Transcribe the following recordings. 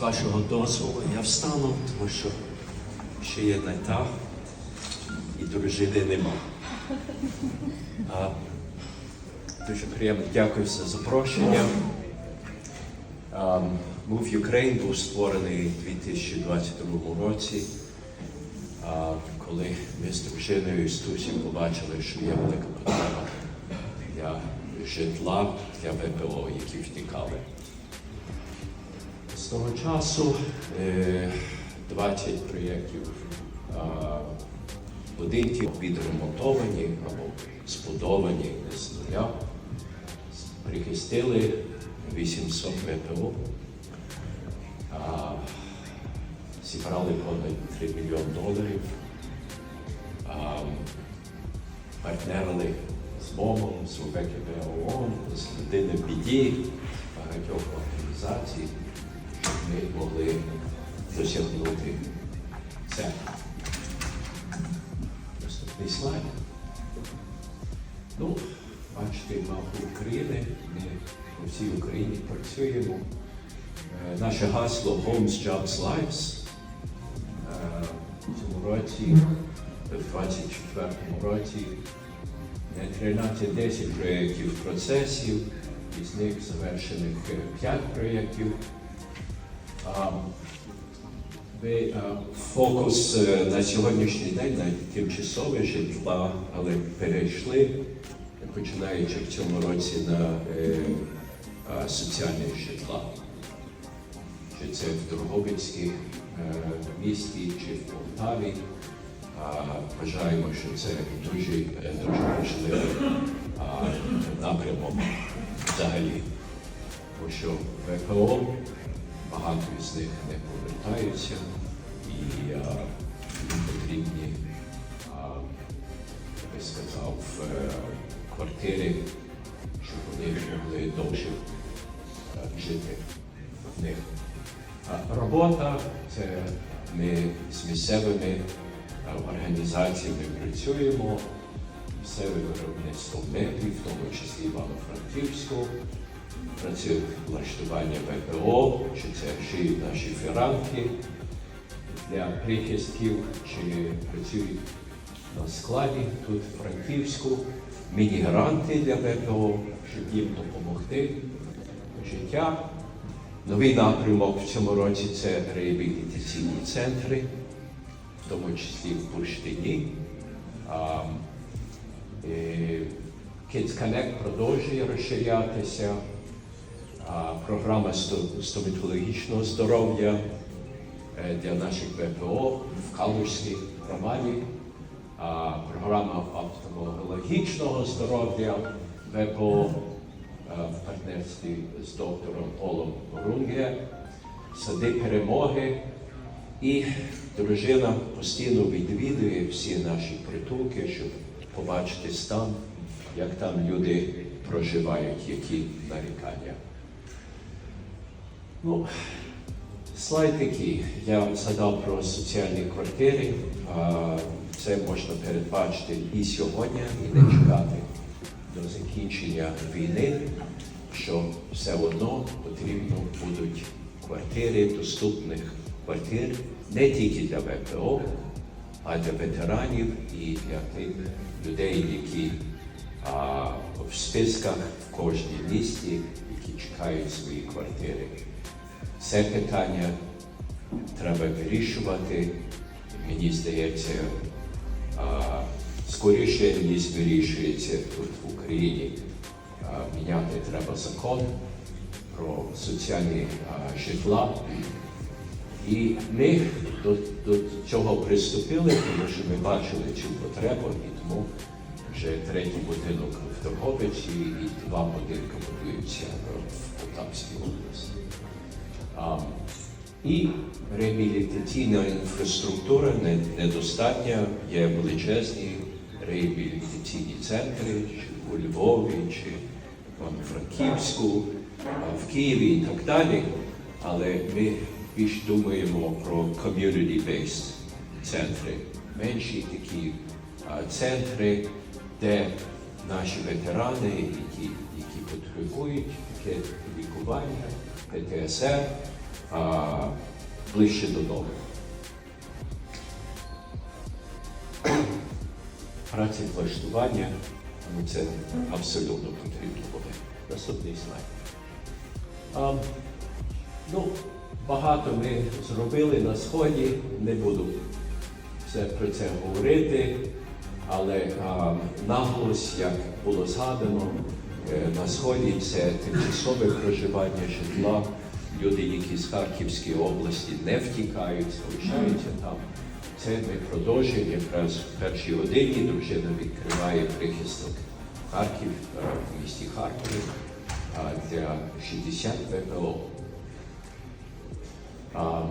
вашого дозволу я встану, тому що ще є та і дружини нема. А, дуже приємно дякую за запрошення. Move Ukraine був створений у 2022 році, а, коли ми з дружиною Стусі побачили, що є велика потреба для житла для ВПО, які втікали. Того часу е, 20 проєктів а, будинків відремонтовані або збудовані з нуля. Прихистили 800 ВПО. Зібрали понад 3 мільйони доларів. Партнерили з МОМом, з УВКБ ООН, з людини в біді, багатьох організацій, ми могли досягнути це. Наступний слайд. Ну, бачите, мапу України. Ми по всій Україні працюємо. Е, Наше гасло Homes, Jobs, Lives. Е, В цьому році, в 24-му році, е, 13-10 проєктів процесів, із них завершених 5 проєктів. А, ми, е, фокус е, на сьогоднішній день на тимчасове житла, але перейшли, починаючи в цьому році на е, е, соціальне житла. Чи це в Дрогобицькій е, місті, чи в Полтаві. А, Вважаємо, що це дуже, дуже важливий а, напрямок взагалі. Тому що ВПО багато з них не повертаються і а, їм потрібні, а, я би сказав, е, квартири, щоб вони могли довше е, жити в них. Робота це ми з місцевими е, організаціями працюємо, місцеве виробництво меблів, в тому числі Івано-Франківську, працює влаштування ВПО, чи це шиють наші фіранки для прихистків, чи працюють на складі тут в Франківську, міні-гранти для ВПО, щоб їм допомогти життя. Новий напрямок в цьому році це реабілітаційні центри, в тому числі в Бурштині. Е, Kids Connect продовжує розширятися. Програма сто- стоматологічного здоров'я е, для наших ВПО в Калужській громаді. Програма офтальмологічного здоров'я ВПО е, в партнерстві з доктором Полом Рунге, сади перемоги. І дружина постійно відвідує всі наші притулки, щоб побачити стан, як там люди проживають, які нарікання. Ну, слайд такий. Я згадав про соціальні квартири. Це можна передбачити і сьогодні, і не чекати до закінчення війни, що все одно потрібно будуть квартири, доступних квартир не тільки для ВПО, а для ветеранів і для тих людей, які а, в списках в кожній місті, які чекають свої квартири. Це питання треба вирішувати. Мені здається, скоріше, ніж вирішується тут в Україні. Міняти треба закон про соціальні житла. І ми до, до цього приступили, тому що ми бачили цю потребу, і тому вже третій будинок в Дрогобичі і два будинки будуються в Полтавській області. І реабілітаційна інфраструктура недостатня, є величезні реабілітаційні центри чи у Львові, чи в Франківську, в Києві і так далі. Але ми більш думаємо про community-based центри, менші такі центри, де наші ветерани, які, які потребують таке лікування, ПТСР, а, ближче додому. Працевлаштування, ну це абсолютно потрібно буде. Наступний слайд. А, ну, багато ми зробили на сході, не буду все про це говорити, але а, наголос, як було згадано, на сході це тимчасове проживання житла. Люди, які з Харківської області не втікають, залишаються там. Це ми продовжуємо якраз в першій годині. Дружина відкриває прихисток Харків е, в місті Харкові для 60 ВПО. А.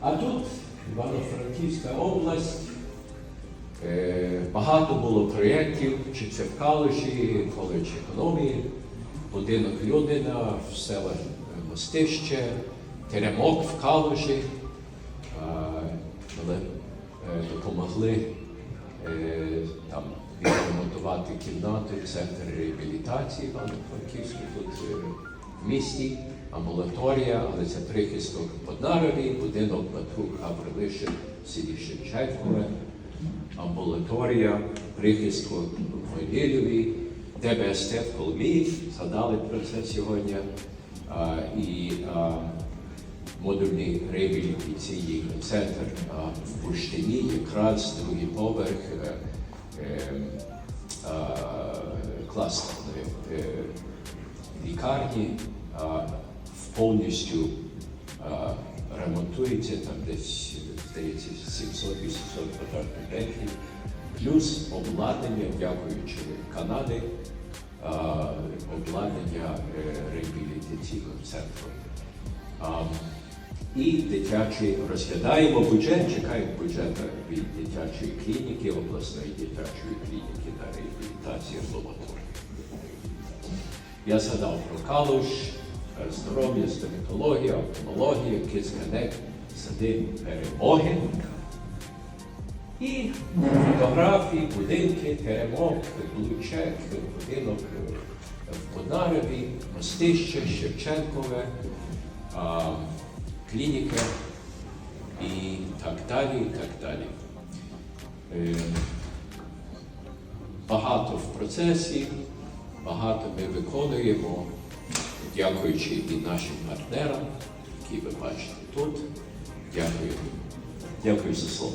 А тут Івано-Франківська область. Е, Багато було проєктів, чи це в Калуші, коледж економії, будинок Людина, в селах е, Мостище, Теремок в Калуші. Але е, допомогли там відремонтувати кімнати, центр реабілітації Івано-Франківську тут е, в місті, амбулаторія, але це прихисток в Поднарові, будинок Батрук Гаврилишин в селі Шевченкове, амбулаторія, прихистку в Могилєві, ДБСТ в Коломиї, згадали про це сьогодні, а, і а, модульний реабілітаційний центр а, в Бурштині, якраз другий поверх е, е, класної е, лікарні повністю а, ремонтується там десь, здається, 700-800 квадратних метрів, плюс обладнання, дякуючи Канади, обладнання е, реабілітаційного центру. І дитячий розглядаємо бюджет, чекаємо бюджету від дитячої клініки, обласної дитячої клініки на реабілітацію амбулаторії. Я згадав про калуш, здоров'я, стоматологія, офтальмологія, кисканек, сади перемоги. І фотографії, будинки, теремок, Лучек, будинок е, в Поднарові, Мостище, Шевченкове, клініка і так далі, і так далі. Е, Багато в процесі, багато ми виконуємо, дякуючи і нашим партнерам, які ви бачите тут. Дякую. Дякую за слово.